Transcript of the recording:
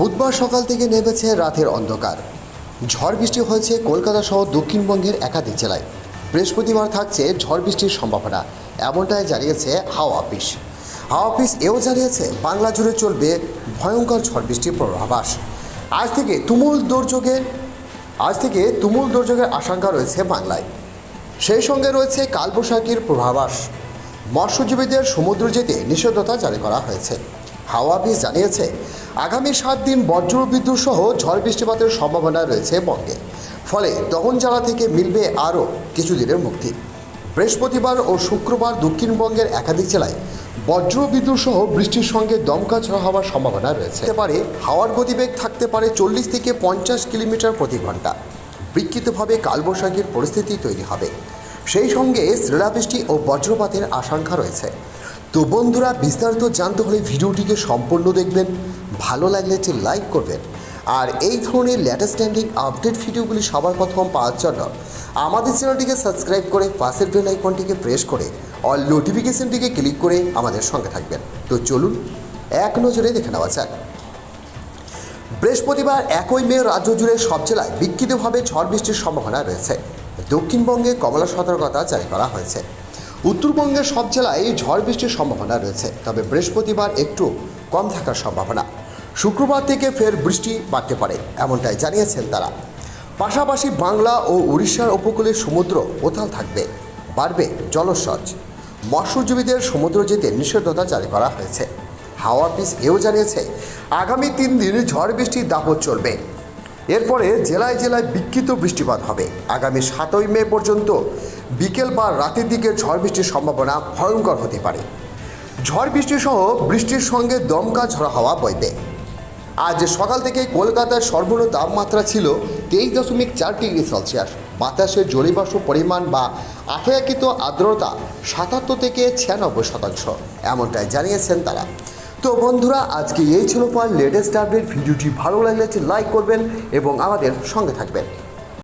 বুধবার সকাল থেকে নেমেছে রাতের অন্ধকার। ঝড় বৃষ্টি হয়েছে কলকাতা সহ দক্ষিণবঙ্গের একাধিক জেলায়। বৃহস্পতিবার থাকছে ঝড় বৃষ্টির সম্ভাবনা, এমনটাই জানিয়েছে হাওয়া অফিস। হাওয়া অফিস এও জানিয়েছে, বাংলা জুড়ে চলবে ভয়ঙ্কর ঝড় বৃষ্টির পূর্বাভাস। আজ থেকে তুমুল দুর্যোগের আজ থেকে তুমুল দুর্যোগের আশঙ্কা রয়েছে বাংলায়। সেই সঙ্গে রয়েছে কালবৈশাখীর পূর্বাভাস। মৎস্যজীবীদের সমুদ্র যেতে নিষেধতা জারি করা হয়েছে। হাওয়া জানিয়েছে, আগামী সাত দিন বজ্র বিদ্যুৎ সহ ঝড় বৃষ্টিপাতের সম্ভাবনা রয়েছে বঙ্গে। ফলে দহন জ্বালা থেকে মিলবে আরও কিছুদিনের মুক্তি। বৃহস্পতিবার ও শুক্রবার দক্ষিণবঙ্গের একাধিক জেলায় বজ্র বিদ্যুৎ সহ বৃষ্টির সঙ্গে দমকা ঝড় হওয়ার সম্ভাবনা রয়েছে। পারে হাওয়ার গতিবেগ থাকতে পারে চল্লিশ থেকে পঞ্চাশ কিলোমিটার প্রতি ঘণ্টা। বিক্ষিপ্তভাবে কালবৈশাখীর পরিস্থিতি তৈরি হবে। সেই সঙ্গে শিলাবৃষ্টি ও বজ্রপাতের আশঙ্কা রয়েছে। তো বন্ধুরা, বিস্তারিত জানতে হলে ভিডিওটিকে সম্পূর্ণ দেখবেন, ভালো লাগলে একটি লাইক করবেন। আর এই ধরনের লেটেস্ট স্ট্যান্ডিং আপডেট ভিডিওগুলি সবার প্রথম পাওয়ার জন্য আমাদের চ্যানেলটিকে সাবস্ক্রাইব করে পাশের বেল আইকনটিকে প্রেস করে অল নোটিফিকেশনটিকে ক্লিক করে আমাদের সঙ্গে থাকবেন। তো চলুন, এক নজরে দেখে নেওয়া যাক। বৃহস্পতিবার একই মে রাজ্য জুড়ে সব জেলায় বিক্ষিপ্তভাবে ঝড় বৃষ্টির সম্ভাবনা রয়েছে। দক্ষিণবঙ্গে কমলা সতর্কতা জারি করা হয়েছে। উত্তরবঙ্গের সব জেলায় ঝড় বৃষ্টির সম্ভাবনা রয়েছে, তবে বৃহস্পতিবার একটু কম থাকার সম্ভাবনা। শুক্রবার থেকে ফের বৃষ্টি বাড়তে পারে, এমনটাই জানিয়েছেন তারা। পাশাপাশি বাংলা ও উড়িষ্যার উপকূলে সমুদ্র ওথাল থাকবে, বাড়বে জলস্রজ মৎস্যজীবীদের সমুদ্র যেতে নিষেধতা জারি করা হয়েছে। হাওয়া পিস এও জানিয়েছে, আগামী তিন দিন ঝড় বৃষ্টির দাপট চলবে। এরপরে জেলায় জেলায় বিক্ষিপ্ত বৃষ্টিপাত হবে। আগামী সাতই মে পর্যন্ত বিকেল বা রাতের দিকে ঝড় বৃষ্টির সম্ভাবনা ভয়ঙ্কর হতে পারে। ঝড় বৃষ্টি সহ বৃষ্টির সঙ্গে দমকা ঝড় হাওয়া বইবে। আজ সকাল থেকে কলকাতার সর্বনিম্ন তাপমাত্রা ছিল তেইশ দশমিক চার ডিগ্রি সেলসিয়াস। বাতাসের জলীয়বাষ্প পরিমাণ বা আপেক্ষিত আর্দ্রতা সাতাত্তর থেকে ছিয়ানব্বই শতাংশ, এমনটাই জানিয়েছেন তারা। তো বন্ধুরা, আজকে এই ছিল পর লেটেস্ট আপডেট। ভিডিওটি ভালো লাগলে লাইক করবেন এবং আমাদের সঙ্গে থাকবেন।